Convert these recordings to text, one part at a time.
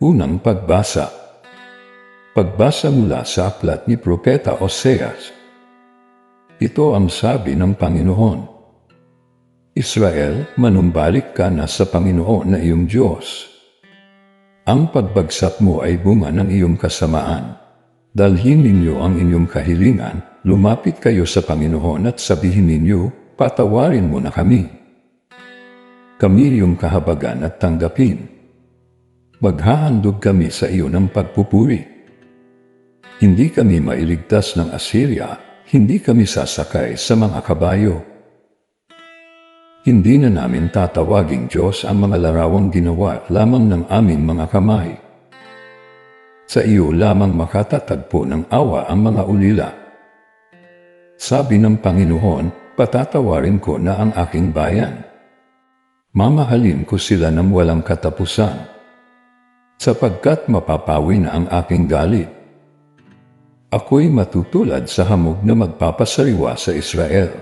Unang pagbasa. Pagbasa mula sa aklat ni Propeta Oseas. Ito ang sabi ng Panginoon. Israel, manumbalik ka na sa Panginoon na iyong Diyos. Ang pagbagsak mo ay bunga ng iyong kasamaan. Dalhin ninyo ang inyong kahilingan, lumapit kayo sa Panginoon at sabihin ninyo, patawarin mo na kami. Kami iyong kahabagan at tanggapin maghahandog kami sa iyo ng pagpupuri. Hindi kami mailigtas ng Assyria, hindi kami sasakay sa mga kabayo. Hindi na namin tatawaging Diyos ang mga larawang ginawa lamang ng aming mga kamay. Sa iyo lamang makatatagpo ng awa ang mga ulila. Sabi ng Panginoon, patatawarin ko na ang aking bayan. Mamahalin ko sila ng walang katapusan sapagkat mapapawi na ang aking galit. Ako'y matutulad sa hamog na magpapasariwa sa Israel.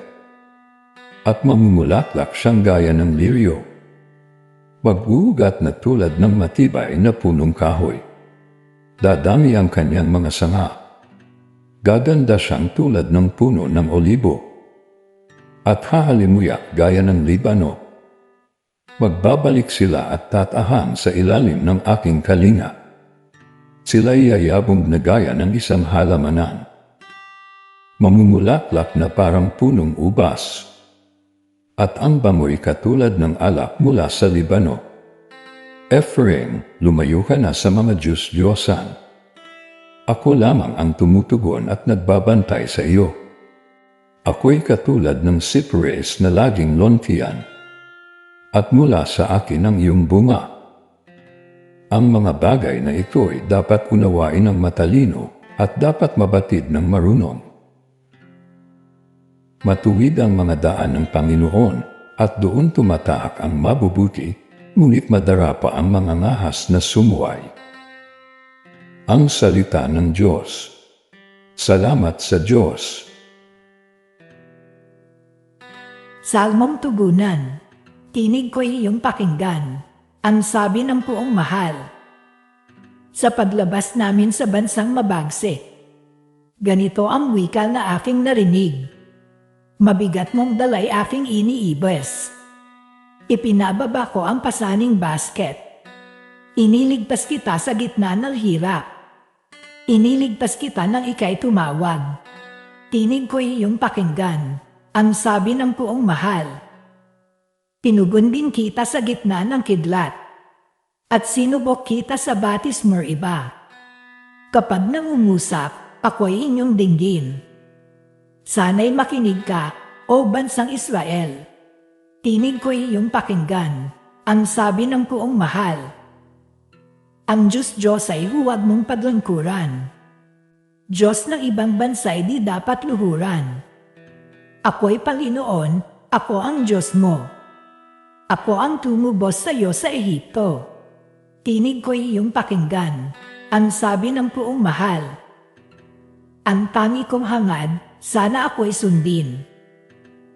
At mamumulaklak siyang gaya ng liryo. Magugat na tulad ng matibay na punong kahoy. Dadami ang kanyang mga sanga. Gaganda siyang tulad ng puno ng olibo. At hahalimuyak gaya ng Libano Magbabalik sila at tatahan sa ilalim ng aking kalinga. Sila'y yayabong na gaya ng isang halamanan. Mamumulaklak na parang punong ubas. At ang bangoy katulad ng alak mula sa Libano. Ephraim, lumayo ka na sa mga Diyos-Diyosan. Ako lamang ang tumutugon at nagbabantay sa iyo. Ako'y katulad ng cypress na laging lontian at mula sa akin ang iyong bunga. Ang mga bagay na ito ay dapat unawain ng matalino at dapat mabatid ng marunong. Matuwid ang mga daan ng Panginoon at doon tumatahak ang mabubuti, ngunit madara pa ang mga ngahas na sumuway. Ang salita ng Diyos. Salamat sa Diyos. Salmong Tugunan Tinig ko iyong pakinggan, ang sabi ng puong mahal. Sa paglabas namin sa bansang mabagsik, ganito ang wika na aking narinig. Mabigat mong dalay aking iniibes. Ipinababa ko ang pasaning basket. Iniligtas kita sa gitna ng hirap. Iniligtas kita nang ikay tumawag. Tinig ko iyong pakinggan, ang sabi ng puong mahal. Tinugon din kita sa gitna ng kidlat. At sinubok kita sa batis iba. Kapag nangungusap, ako'y inyong dinggin. Sana'y makinig ka, o bansang Israel. Tinig ko iyong pakinggan, ang sabi ng puong mahal. Ang Diyos Diyos ay huwag mong paglangkuran. Diyos ng ibang bansa ay di dapat luhuran. Ako'y Panginoon, ako ang Diyos mo. Ako ang tumubos sa iyo sa Ehipto. Tinig ko iyong pakinggan, ang sabi ng puong mahal. Ang tangi kong hangad, sana ako'y sundin.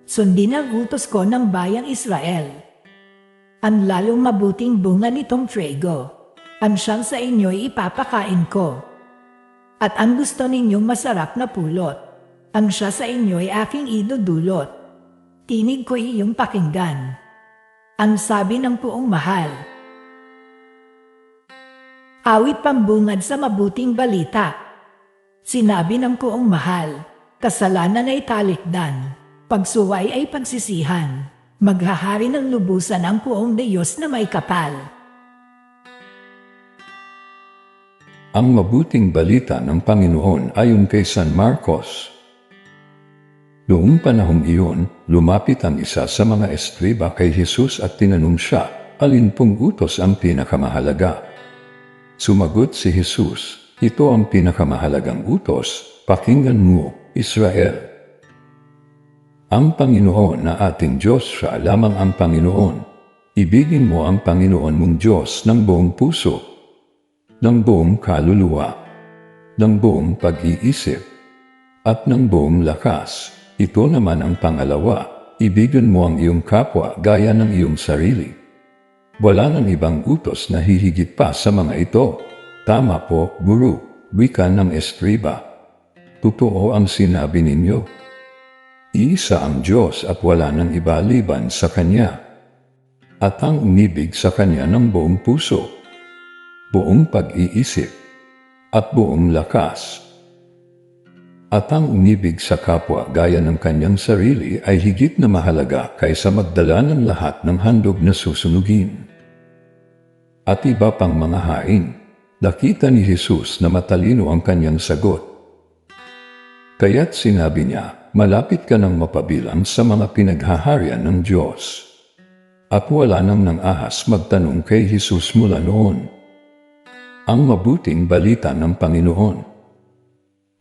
Sundin ang utos ko ng bayang Israel. Ang lalong mabuting bunga nitong trigo, ang siyang sa inyo'y ipapakain ko. At ang gusto ninyong masarap na pulot, ang siya sa inyo'y aking idudulot. Tinig ko iyong pakinggan ang sabi ng puong mahal. Awit pambungad sa mabuting balita. Sinabi ng puong mahal, kasalanan ay talikdan, pagsuway ay pagsisihan, maghahari ng lubusan ang puong Diyos na may kapal. Ang mabuting balita ng Panginoon ayon kay San Marcos Noong panahong iyon, lumapit ang isa sa mga estriba kay Jesus at tinanong siya, alin pong utos ang pinakamahalaga? Sumagot si Jesus, ito ang pinakamahalagang utos, pakinggan mo, Israel. Ang Panginoon na ating Diyos siya lamang ang Panginoon. Ibigin mo ang Panginoon mong Diyos ng buong puso, ng buong kaluluwa, ng buong pag-iisip, at ng buong lakas ito naman ang pangalawa, ibigin mo ang iyong kapwa gaya ng iyong sarili. Wala nang ibang utos na hihigit pa sa mga ito. Tama po, Guru, wika ng Estriba. Totoo ang sinabi ninyo. Iisa ang Diyos at wala nang iba liban sa Kanya. At ang umibig sa Kanya ng buong puso, buong pag-iisip, at buong lakas. At ang umibig sa kapwa gaya ng kanyang sarili ay higit na mahalaga kaysa magdala ng lahat ng handog na susunugin. At iba pang mga hain, nakita ni Jesus na matalino ang kanyang sagot. Kaya't sinabi niya, malapit ka nang mapabilang sa mga pinaghaharian ng Diyos. At wala nang nang ahas magtanong kay Jesus mula noon. Ang mabuting balita ng Panginoon.